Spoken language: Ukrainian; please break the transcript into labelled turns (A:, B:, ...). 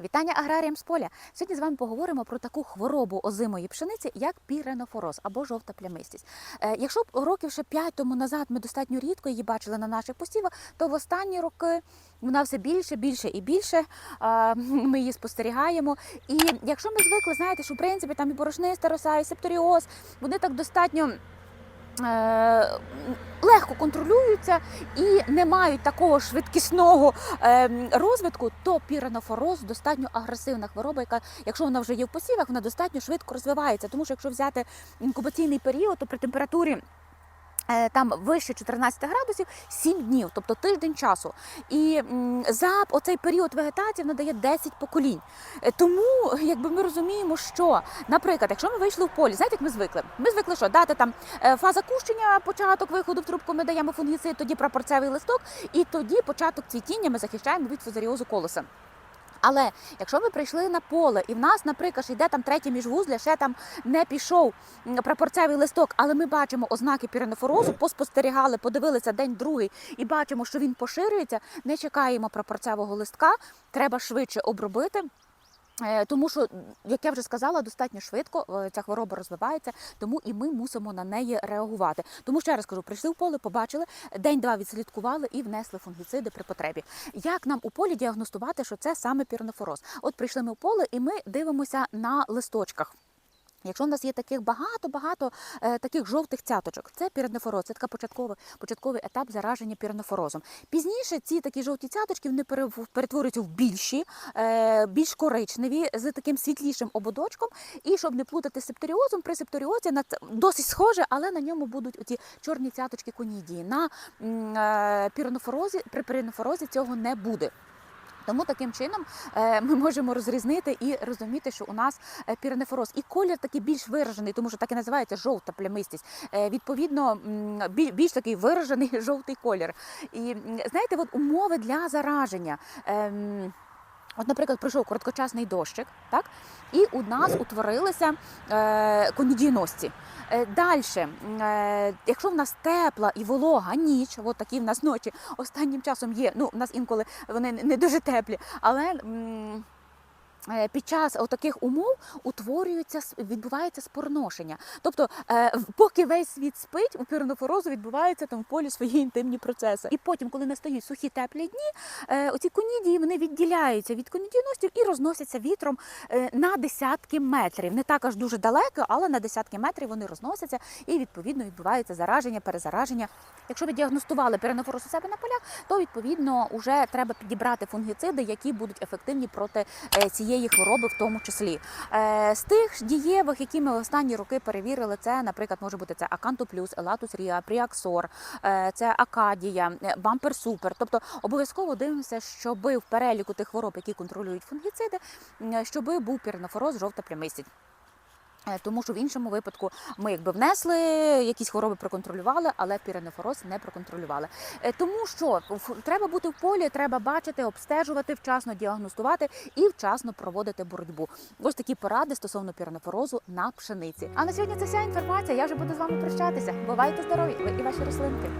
A: Вітання аграріям з поля. Сьогодні з вами поговоримо про таку хворобу озимої пшениці, як піренофороз або жовта плямистість. Е, якщо років ще п'ять тому назад ми достатньо рідко її бачили на наших посівах, то в останні роки вона все більше, більше і більше. е, Ми її спостерігаємо. І якщо ми звикли, знаєте, що в принципі там і борошниста роса, і септоріоз, вони так достатньо. Е, Легко контролюються і не мають такого швидкісного ем, розвитку, то піранофороз достатньо агресивна хвороба, яка, якщо вона вже є в посівах, вона достатньо швидко розвивається. Тому що якщо взяти інкубаційний період, то при температурі. Е, Там вище 14 градусів 7 днів, тобто тиждень часу. І за оцей період вегетації вона дає 10 поколінь. Е, Тому, якби ми розуміємо, що, наприклад, якщо ми вийшли в полі, знаєте, як ми звикли? Ми звикли, що дати там е, фаза кущення, початок виходу в трубку, ми даємо фунгіцид, тоді прапорцевий листок, і тоді початок цвітіння ми захищаємо від фузаріозу колоса. Але якщо ми прийшли на поле, і в нас, наприклад, йде там третє міжвузля, ще там не пішов прапорцевий листок, але ми бачимо ознаки піренофорозу, поспостерігали, подивилися день другий і бачимо, що він поширюється, не чекаємо прапорцевого листка, треба швидше обробити. Е, Тому що, як я вже сказала, достатньо швидко е, ця хвороба розвивається, тому і ми мусимо на неї реагувати. Тому ще раз кажу, прийшли в поле, побачили, день-два відслідкували і внесли фунгіциди при потребі. Як нам у полі діагностувати, що це саме пірнофороз? От прийшли ми в поле, і ми дивимося на листочках. Якщо в нас є таких багато-багато е, таких жовтих цяточок, це піренофороз, це така початковий, початковий етап зараження піренофорозом. Пізніше ці такі жовті цяточки вони перетворюються в більші, е, більш коричневі, з таким світлішим ободочком. І щоб не плутати з септоріозом, при септоріозі на досить схоже, але на ньому будуть оці чорні цяточки конідії. На е, піренофорозі, при піренофорозі цього не буде. Тому таким чином е, ми можемо розрізнити і розуміти, що у нас піранефороз. І колір такий більш виражений, тому що так і називається жовта плямистість. Е, Відповідно, біль- більш такий виражений жовтий колір. І знаєте, от умови для зараження. От, наприклад, пройшов короткочасний дощик, так? І у нас утворилися е, конідійності. Е, Далі, е, якщо в нас тепла і волога ніч, от такі в нас ночі останнім часом є. Ну, в нас інколи вони не дуже теплі, але. м, Під час таких умов утворюється відбувається спорношення. Тобто, е, поки весь світ спить, у піренофорозу відбуваються там в полі свої інтимні процеси. І потім, коли настають сухі теплі дні, е, оці конідії вони відділяються від конідійностів і розносяться вітром е, на десятки метрів. Не так аж дуже далеко, але на десятки метрів вони розносяться і відповідно відбувається зараження, перезараження. Якщо ви діагностували піренофороз у себе на полях, то відповідно вже треба підібрати фунгіциди, які будуть ефективні проти е, цієї хвороби, в тому числі. Е, З тих дієвих, які ми останні роки перевірили, це, наприклад, може бути це Аканту Плюс, Елатус Ріа, Пріаксор, е, це Акадія, е, Бампер Супер. Тобто обов'язково дивимося, щоб в переліку тих хвороб, які контролюють фунгіциди, щоб був пірнофороз, жовта плямистість. Е, Тому що в іншому випадку ми якби внесли якісь хвороби, проконтролювали, але піренофороз не проконтролювали. Е, Тому що треба бути в полі, треба бачити, обстежувати, вчасно діагностувати і вчасно проводити боротьбу. Ось такі поради стосовно піренофорозу на пшениці. А на сьогодні це вся інформація. Я вже буду з вами прощатися. Бувайте здорові, ви і ваші рослинки.